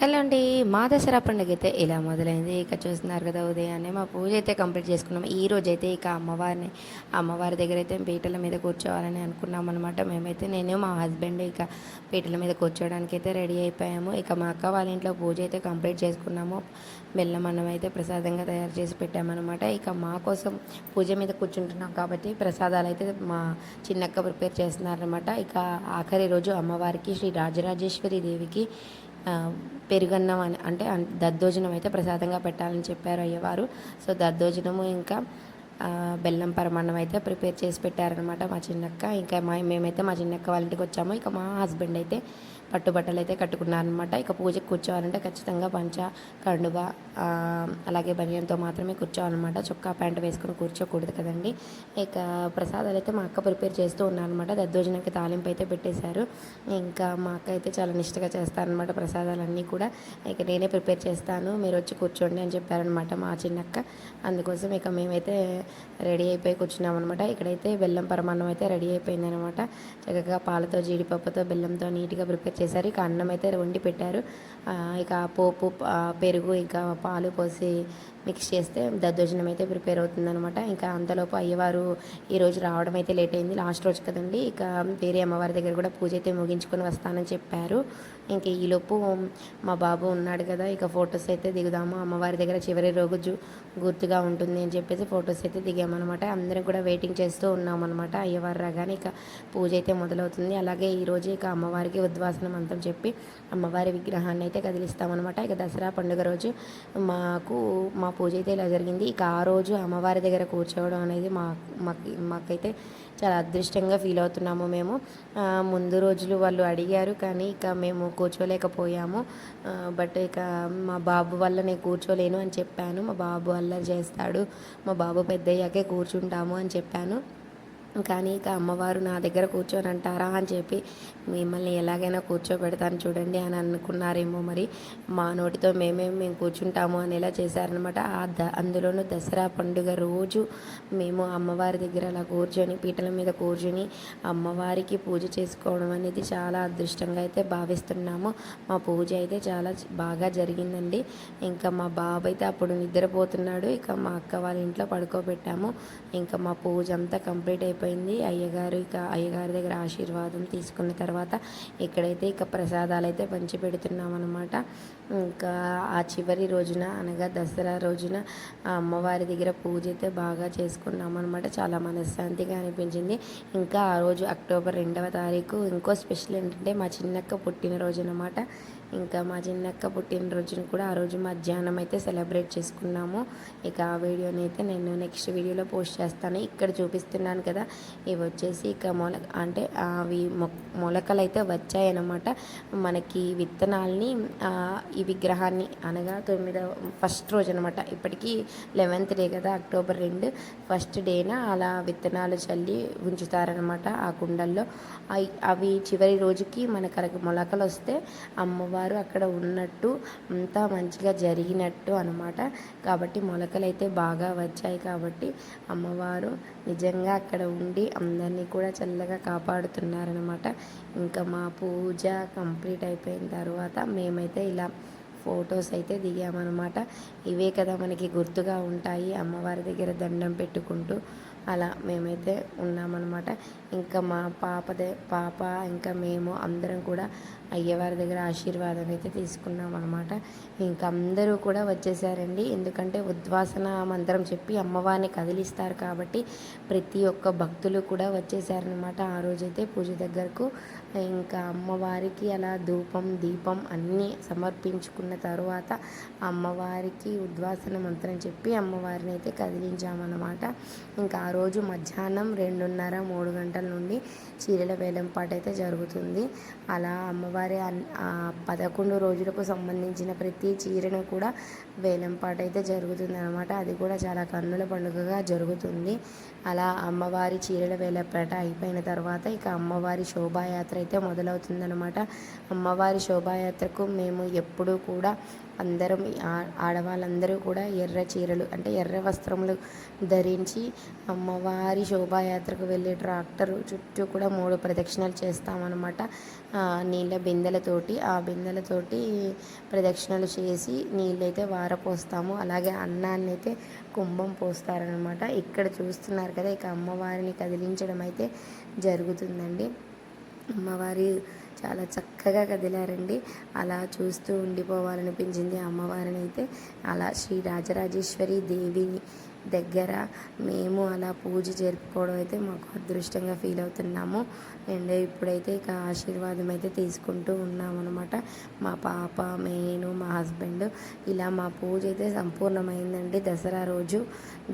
Hello అండి మా దసరా పండుగ అయితే ఇలా మొదలైంది. ఇక చూస్తున్నారు కదా ఉదయాన్నే మా పూజ అయితే కంప్లీట్ చేసుకున్నాం. ఈ రోజు అయితే ఇక అమ్మవారిని అమ్మవారి దగ్గర అయితే పీటల మీద కూర్చోవాలని అనుకున్నాం అనమాట మేమైతే నేను మా హస్బెండ్ ఇక పీటల మీద కూర్చోవడానికి అయితే రెడీ అయిపోయాము. ఇక మా అక్క వాళ్ళ ఇంట్లో పూజ అయితే కంప్లీట్ చేసుకున్నాము. బెల్లం అన్నం అయితే ప్రసాదంగా తయారు చేసి పెట్టామన్నమాట. ఇక మా కోసం పూజ మీద కూర్చుంటున్నాం కాబట్టి ప్రసాదాలు అయితే మా చిన్నక్క ప్రిపేర్ చేస్తున్నారనమాట ఇక ఆఖరి రోజు అమ్మవారికి శ్రీ రాజరాజేశ్వరి దేవికి పెరుగన్నం అని అంటే దద్దోజనం అయితే ప్రసాదంగా పెట్టాలని చెప్పారు అయ్యవారు. సో దద్దోజనము ఇంకా బెల్లం పరమాన్నం అయితే ప్రిపేర్ చేసి పెట్టారనమాట మా చిన్నక్క. ఇంకా మా మేమైతే మా చిన్నక్క వాళ్ళ ఇంటికి వచ్చాము. ఇక మా హస్బెండ్ అయితే పట్టుబట్టలు అయితే కట్టుకున్నారనమాట ఇక పూజకు కూర్చోవాలంటే ఖచ్చితంగా పంచ కండువ అలాగే బనియంతో మాత్రమే కూర్చోవాలన్నమాట. చొక్కా ప్యాంట్ వేసుకొని కూర్చోకూడదు కదండి. ఇక ప్రసాదాలు అయితే మా అక్క ప్రిపేర్ చేస్తూ ఉన్నారనమాట దద్దోజనకి తాలింపు అయితే పెట్టేశారు. ఇంకా మా అక్క అయితే చాలా నిష్టగా చేస్తారనమాట ప్రసాదాలన్నీ కూడా. ఇక నేనే ప్రిపేర్ చేస్తాను. మీరు వచ్చి కూర్చోండి అని చెప్పారనమాట మా చిన్నక్క. అందుకోసం ఇక మేమైతే రెడీ అయిపోయి కూర్చున్నాం అనమాట ఇక్కడైతే బెల్లం పరమాన్నం అయితే రెడీ అయిపోయిందనమాట చక్కగా పాలతో జీడిపప్పుతో బెల్లంతో నీట్గా ప్రిపేర్ చేశారు. ఇక అన్నం అయితే వండి పెట్టారు. ఆ, ఇక పోపు పెరుగు ఇంకా పాలు పోసి మిక్స్ చేస్తే దద్దోజనం అయితే ప్రిపేర్ అవుతుందనమాట ఇంకా అంతలోపు అయ్యవారు ఈరోజు రావడం అయితే లేట్ అయింది. లాస్ట్ రోజు కదండి. ఇక వేరే అమ్మవారి దగ్గర కూడా పూజ అయితే ముగించుకొని వస్తానని చెప్పారు. ఇంకా ఈలోపు మా బాబు ఉన్నాడు కదా ఇక ఫొటోస్ అయితే దిగుదాము. అమ్మవారి దగ్గర చివరి రోజు గుర్తుగా ఉంటుంది అని చెప్పేసి ఫొటోస్ అయితే దిగామన్నమాట. అందరం కూడా వెయిటింగ్ చేస్తూ ఉన్నామన్నమాట అయ్యవారు రాగానే. ఇక పూజ అయితే మొదలవుతుంది. అలాగే ఈరోజు ఇక అమ్మవారికి ఉద్వాసన మంత్రం చెప్పి అమ్మవారి విగ్రహాన్ని అయితే కదిలిస్తామన్నమాట. ఇక దసరా పండుగ రోజు మాకు మా పూజ అయితే ఇలా జరిగింది. ఇక ఆ రోజు అమ్మవారి దగ్గర కూర్చోవడం అనేది మా మాకు మాకైతే చాలా అదృష్టంగా ఫీల్ అవుతున్నాము మేము. ముందు రోజులు వాళ్ళు అడిగారు కానీ ఇక మేము కూర్చోలేకపోయాము. బట్ ఇక మా బాబు వల్ల నేను కూర్చోలేను అని చెప్పాను. మా బాబు అల్లరి చేస్తాడు. మా బాబు పెద్దయ్యాకే కూర్చుంటాము అని చెప్పాను. కానీ ఇక అమ్మవారు నా దగ్గర కూర్చొని అంటారా అని చెప్పి మిమ్మల్ని ఎలాగైనా కూర్చోబెడతాను చూడండి అని అనుకున్నారేమో మరి. మా నోటితో మేమే మేము కూర్చుంటాము అనేలా చేశారనమాట ఆ ద అందులోనూ దసరా పండుగ రోజు మేము అమ్మవారి దగ్గర అలా కూర్చొని పీటల మీద కూర్చొని అమ్మవారికి పూజ చేసుకోవడం అనేది చాలా అదృష్టంగా అయితే భావిస్తున్నాము. మా పూజ అయితే చాలా బాగా జరిగిందండి. ఇంకా మా బాబు అయితే అప్పుడు నిద్రపోతున్నాడు. ఇక మా అక్క వాళ్ళ ఇంట్లో పడుకోబెట్టాము. ఇంకా మా పూజ అంతా కంప్లీట్ అయిపోయింది అయ్యగారు ఇక అయ్యగారి దగ్గర ఆశీర్వాదం తీసుకున్న తర్వాత ఇక్కడైతే ఇక ప్రసాదాలు అయితే పంచి పెడుతున్నాం అనమాట ఇంకా ఆ చివరి రోజున అనగా దసరా రోజున ఆ అమ్మవారి దగ్గర పూజ అయితే బాగా చేసుకున్నాం అనమాట చాలా మనశ్శాంతిగా అనిపించింది. ఇంకా ఆ రోజు అక్టోబర్ రెండవ తారీఖు ఇంకో స్పెషల్ ఏంటంటే మా చిన్నక్క పుట్టినరోజు అనమాట ఇంకా మా చిన్నక్క పుట్టినరోజును కూడా ఆ రోజు మధ్యాహ్నం అయితే సెలబ్రేట్ చేసుకున్నాము. ఇక ఆ వీడియోని అయితే నేను నెక్స్ట్ వీడియోలో పోస్ట్ చేస్తాను. ఇక్కడ చూపిస్తున్నాను కదా ఇవి వచ్చేసి ఇక మొల అంటే అవి మొ మొలకలు అయితే వచ్చాయన్నమాట. మనకి విత్తనాల్ని ఈ విగ్రహాన్ని అనగా తొమ్మిదవ ఫస్ట్ రోజు అనమాట ఇప్పటికీ లెవెన్త్ డే కదా అక్టోబర్ రెండు. ఫస్ట్ డేన అలా విత్తనాలు చల్లి ఉంచుతారనమాట ఆ కుండల్లో. అవి అవి చివరి రోజుకి మనకు మొలకలు వస్తే అమ్మవారు అక్కడ ఉన్నట్టు అంతా మంచిగా జరిగినట్టు అనమాట కాబట్టి మొలకలు అయితే బాగా వచ్చాయి కాబట్టి అమ్మవారు నిజంగా అక్కడ ఉండి అందరినీ కూడా చల్లగా కాపాడుతున్నారనమాట ఇంకా మా పూజ కంప్లీట్ అయిపోయిన తర్వాత మేమైతే ఇలా ఫొటోస్ అయితే దిగామన్నమాట. ఇవే కదా మనకి గుర్తుగా ఉంటాయి. అమ్మవారి దగ్గర దండం పెట్టుకుంటూ అలా మేమైతే ఉన్నామన్నమాట. ఇంకా మా పాపదే పాప ఇంకా మేము అందరం కూడా అయ్యవారి దగ్గర ఆశీర్వాదం అయితే తీసుకున్నాం అనమాట ఇంకా అందరూ కూడా వచ్చేసారండి. ఎందుకంటే ఉద్వాసన మంత్రం చెప్పి అమ్మవారిని కదిలిస్తారు కాబట్టి ప్రతి ఒక్క భక్తులు కూడా వచ్చేసారనమాట ఆ రోజైతే పూజ దగ్గరకు ఇంకా అమ్మవారికి అలా ధూపం దీపం అన్నీ సమర్పించుకున్న తర్వాత అమ్మవారికి ఉద్వాసన మంత్రం చెప్పి అమ్మవారిని అయితే కదిలించామన్నమాట. ఇంకా ఆ రోజు మధ్యాహ్నం రెండున్నర మూడు గంటల నుండి చీరల వేలంపాట అయితే జరుగుతుంది. అలా అమ్మవారి అన్- పదకొండు రోజులకు సంబంధించిన ప్రతి చీరను కూడా వేలంపాట అయితే జరుగుతుంది అనమాట అది కూడా చాలా కన్నుల పండుగగా జరుగుతుంది. అలా అమ్మవారి చీరల వేలంపాట అయిపోయిన తర్వాత ఇక అమ్మవారి శోభాయాత్ర అయితే మొదలవుతుందనమాట అమ్మవారి శోభాయాత్రకు మేము ఎప్పుడూ కూడా అందరం ఆ- ఆడవాళ్ళందరూ కూడా ఎర్ర చీరలు అంటే ఎర్ర వస్త్రములు ధరించి అమ్మవారి శోభాయాత్రకు వెళ్ళే ట్రాక్టర్ చుట్టూ కూడా మూడు ప్రదక్షిణలు చేస్తామన్నమాట. ఆ, నీళ్ళ బిందెలతోటి ఆ బిందెలతోటి ప్రదక్షిణలు చేసి నీళ్ళైతే వారపోస్తాము. అలాగే అన్నాన్ని అయితే కుంభం పోస్తారనమాట ఇక్కడ చూస్తున్నారు కదా ఇక అమ్మవారిని కదిలించడం అయితే జరుగుతుందండి. అమ్మవారి చాలా చక్కగా కదిలారండి. అలా చూస్తూ ఉండిపోవాలనిపించింది అమ్మవారిని అయితే అలా శ్రీ రాజరాజేశ్వరి దేవిని దగ్గర. మేము అలా పూజ జరుపుకోవడం అయితే మాకు అదృష్టంగా ఫీల్ అవుతున్నాము. అండ్ ఇప్పుడైతే ఇక ఆశీర్వాదం అయితే తీసుకుంటూ ఉన్నాం అనమాట మా పాప నేను మా హస్బెండ్ ఇలా మా పూజ అయితే సంపూర్ణమైందండి. దసరా రోజు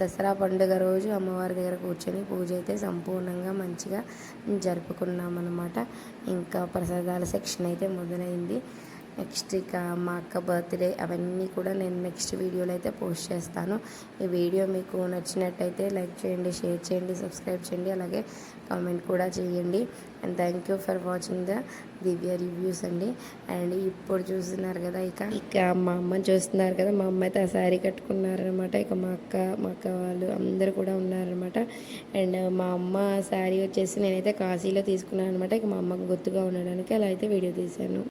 దసరా పండుగ రోజు అమ్మవారి దగ్గర కూర్చొని పూజ అయితే సంపూర్ణంగా మంచిగా జరుపుకున్నాం అనమాట ఇంకా ప్రసాదాల సెక్షన్ అయితే మొదలైంది. నెక్స్ట్ ఇక మా అక్క బర్త్డే అవన్నీ కూడా నేను నెక్స్ట్ వీడియోలో అయితే పోస్ట్ చేస్తాను. ఈ వీడియో మీకు నచ్చినట్టయితే లైక్ చేయండి షేర్ చేయండి సబ్స్క్రైబ్ చేయండి అలాగే కామెంట్ కూడా చేయండి. And thank you for watching the Divya reviews అండి. అండ్ ఇప్పుడు చూస్తున్నారు కదా ఇక. ఇక మా అమ్మ చూస్తున్నారు కదా మా అమ్మ అయితే ఆ శారీ కట్టుకున్నారనమాట ఇక మా అక్క మా అక్క వాళ్ళు అందరూ కూడా ఉన్నారనమాట అండ్ మా అమ్మ శారీ వచ్చేసి నేనైతే కాశీలో తీసుకున్నాను అనమాట ఇక మా అమ్మకు గుర్తుగా ఉండడానికి అలా అయితే వీడియో తీశాను.